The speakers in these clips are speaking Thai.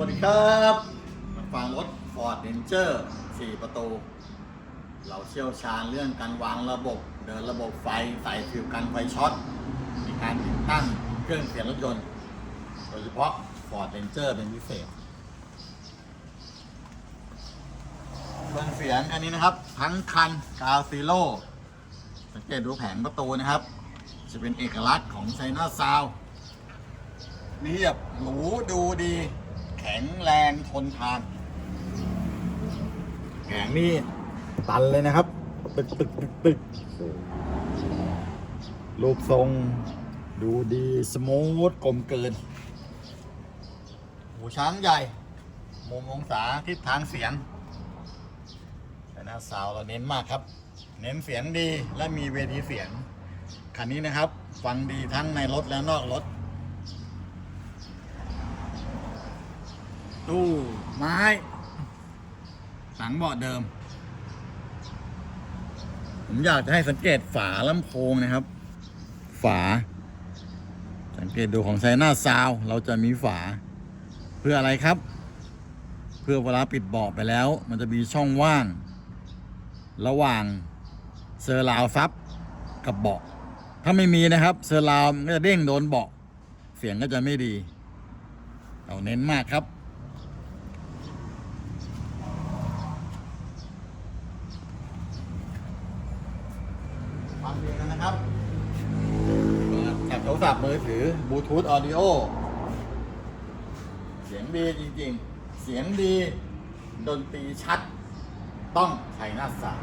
วัสดีครับมาฟังรถ Ford Ranger 4 ประตู เราเชี่ยวชาญเรื่องการวางระบบ เดินระบบไฟใส่ฟิวกันไฟช็อต มีการติดตั้งเครื่องเสียงรถยนต์ โดยเฉพาะ Ford Ranger เป็นพิเศษเครื่องเสียงอันนี้นะครับ ทั้งคันกาวซีโร่สังเกตดูแผงประตูนะครับ จะเป็นเอกลักษณ์ของไชน่าซาวเรียบหรูดูดี แข็งแรงทนทานแผงนี่ตันเลยนะครับ ตึกตึกตึกตึกรูปทรงดูดีสมูทกลมเกิน หูช้างใหญ่ มุมองศาทิศทางเสียงแต่หน้าซาวเราเน้นมากครับ เน้นเสียงดีและมีเวทีเสียง คันนี้นะครับ ฟังดีทั้งในรถและนอกรถ ตู้ไม้หนังเบาะเดิม ผมอยากจะให้สังเกตฝาลำโพงนะครับ ฝา สังเกตดูของไซน่าซาวเราจะมีฝา เพื่ออะไรครับ เพื่อเวลาปิดเบาะไปแล้ว มันจะมีช่องว่าง ระหว่างเซอร์ราวซับกับเบาะ ถ้าไม่มีนะครับ เซอร์ราวมันก็จะเด้งโดนเบาะ เสียงก็จะไม่ดี เราเน้นมากครับ ฟังเพลงกันนะครับแอบโทรศัพท์มือถือบลูทูธออดิโอ เสียงดีจริงๆ เสียงดี ดนตรีชัด ต้องไทยนาสาส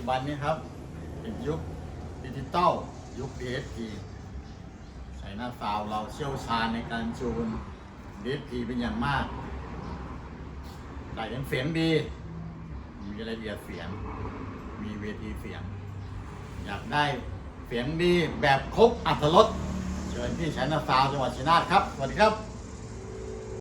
จจุบันนี้ครับเป็นยุคดิจิตอลยุค DSP ใช้หน้าซาวเราเชี่ยวชาญในการจูน DSP เป็นอย่างมากใส่เสียงดี มีรายละเอียดเสียง มีเวทีเสียง อยากได้เสียงดีแบบครบอัตรสเชิญที่ใช้หน้าซาวจังหวัดชัยนาทครับ สวัสดีครับ